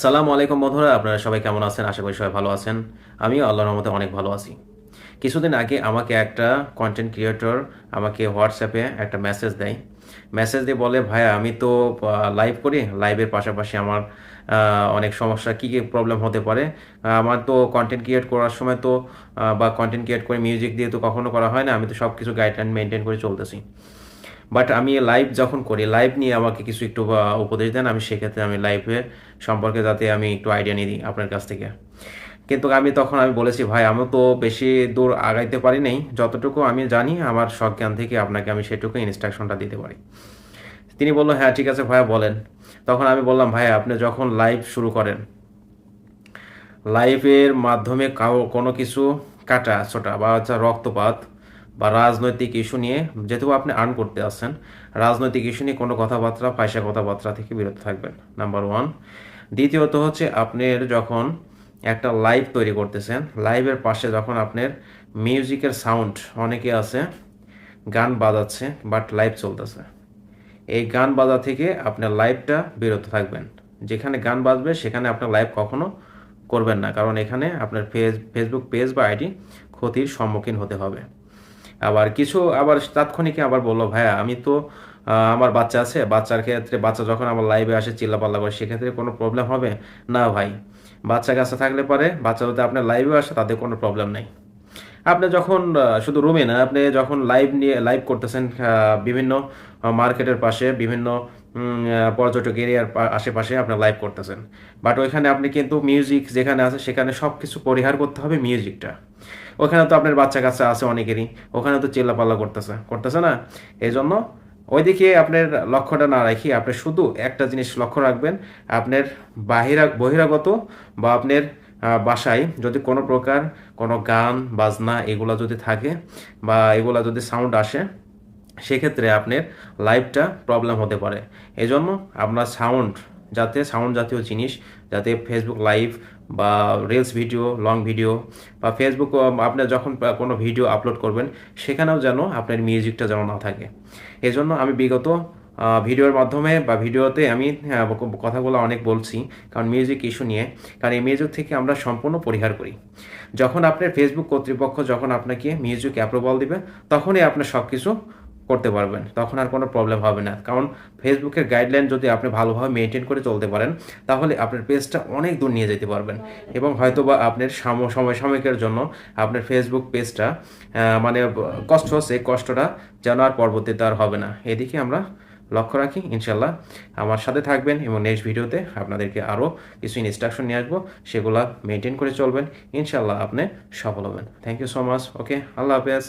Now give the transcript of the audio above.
আসসালামু আলাইকুম বন্ধুরা, আপনারা সবাই কেমন আছেন? আশা করি সবাই ভালো আছেন। আমিও আল্লাহর রহমতে অনেক ভালো আছি। কিছুদিন আগে আমাকে একটা কন্টেন্ট ক্রিয়েটর আমাকে হোয়াটসঅ্যাপে একটা মেসেজ দেয়। মেসেজ দিয়ে বলে, ভাইয়া, আমি তো লাইভ করি। লাইভের পাশাপাশি আমার অনেক সমস্যা, কী কী প্রবলেম হতে পারে? আমার তো কন্টেন্ট ক্রিয়েট করার সময় তো বা কন্টেন্ট ক্রিয়েট করে মিউজিক দিয়ে তো কখনো করা হয় না। আমি তো সব কিছু গাইডলাইন মেনটেন করে চলতেছি। বাট আমি লাইভ যখন করি লাইভ নিয়ে আমাকে কিছু একটু উপদেশ দেন, আমি সেক্ষেত্রে আমি লাইভে সম্পর্কে যাতে আমি একটু আইডিয়া নিই আপনার কাছ থেকে। কিন্তু আমি তখন আমি বলেছি, ভাই, আমি তো বেশি দূর আগাইতে পারি নাই। যতটুকু আমি জানি, আমার সজ্ঞান থেকে আপনাকে আমি সেটুকু ইনস্ট্রাকশনটা দিতে পারি। তিনি বলল হ্যাঁ ঠিক আছে ভাইয়া, বলেন। তখন আমি বললাম, ভাই, আপনি যখন লাইভ শুরু করেন লাইভের মাধ্যমে কোনো কিছু কাটা, ছোটা বা হচ্ছে রক্তপাত বা রাজনৈতিক ইস্যু নিয়ে যেহেতু আপনি আর্ন করতে আসছেন, রাজনৈতিক ইস্যু নিয়ে কোনো কথাবার্তা, পয়সা কথাবার্তা থেকে বিরত থাকবেন নাম্বার ওয়ান দ্বিতীয়ত হচ্ছে আপনার যখন একটা লাইভ তৈরি করতেছেন লাইভের পাশে যখন আপনার মিউজিকের সাউন্ড অনেকে আছে, গান বাজাচ্ছে বাট লাইভ চলতেছে। এই গান বাজা থেকে আপনার লাইভটা বিরত থাকবেন। যেখানে গান বাজবে, সেখানে আপনার লাইভ কখনো করবেন না, কারণ এখানে আপনার ফেস ফেসবুক পেজ বা আইডি ক্ষতির সম্মুখীন হতে হবে। আবার কিছু আবার তাৎক্ষণিক আবার বলল, ভাইয়া, আমি তো আমার বাচ্চা আছে, বাচ্চার ক্ষেত্রে বাচ্চা যখন আমার লাইভে আসে, চিল্লাপাল্লা করে, সেক্ষেত্রে কোনো প্রবলেম হবে? না ভাই, বাচ্চা কাছে থাকলে পারে, বাচ্চা যদি আপনার লাইভে আসে তাদের কোনো প্রবলেম নেই। আপনি যখন শুধু রুমে না, আপনি যখন লাইভ নিয়ে লাইভ করতেছেন বিভিন্ন মার্কেটের পাশে, বিভিন্ন পর্যটক এরিয়ার আশেপাশে আপনি লাইভ করতেছেন। বাট ওইখানে আপনি কিন্তু মিউজিক যেখানে আছে, সেখানে সব কিছু পরিহার করতে হবে মিউজিকটা ওখানে তো আপনার বাচ্চা কাচ্চা আছে অনেকেরই, ওখানে তো চিল্লাপাল্লা করতেছে করতেছে না? এই জন্য ওইদিকে আপনার লক্ষ্যটা না রাখি, আপনি শুধু একটা জিনিস লক্ষ্য রাখবেন, আপনার বাহিরা, বহিরাগত বা আপনার বাসায় যদি কোনো প্রকার কোনো গান, বাজনা এগুলা যদি থাকে বা এগুলা যদি সাউন্ড আসে, সেক্ষেত্রে আপনার লাইফটা প্রবলেম হতে পারে। এজন্য আপনার সাউন্ড যাতে সাউন্ড জাতীয় জিনিস, যাতে ফেসবুক লাইভ বা রিলস ভিডিও লং ভিডিও বা ফেসবুক আপনি যখন কোনো ভিডিও আপলোড করবেন, সেখানেও যেন আপনার মিউজিকটা যেন না থাকে। এজন্য আমি বিগত ভিডিওর মাধ্যমে বা ভিডিওতে আমি কথাগুলো অনেক বলছি, কারণ মিউজিক ইস্যু নিয়ে, কারণ এই মিউজিক থেকে আমরা সম্পূর্ণ পরিহার করি। যখন আপনার ফেসবুক কর্তৃপক্ষ যখন আপনাকে মিউজিক অ্যাপ্রুভাল দিবে, তখনই আপনার সব কিছু করতে পারবেন তখন আর কোনো প্রবলেম হবে না। কারণ ফেসবুকের গাইডলাইন যদি আপনি ভালোভাবে মেনটেন করে চলতে পারেন তাহলে আপনার পেজটা অনেক দূর নিয়ে যেতে পারবেন। এবং হয়তো বা আপনার সাম- সময় সাময়িকের জন্য আপনার ফেসবুক পেজটা মানে কষ্ট এই কষ্টটা যেন আর পরবর্তীতে আর হবে না। এদিকে আমরা লক্ষ্য রাখি ইনশাল্লাহ আমার সাথে থাকবেন এবং নেক্সট ভিডিওতে আপনাদেরকে আরও কিছু ইনস্ট্রাকশন নিয়ে আসব সেগুলা মেনটেন করে চলবেন। ইনশাল্লাহ আপনি সফল হবেন। Thank you so much okay আল্লাহ হাফেজ।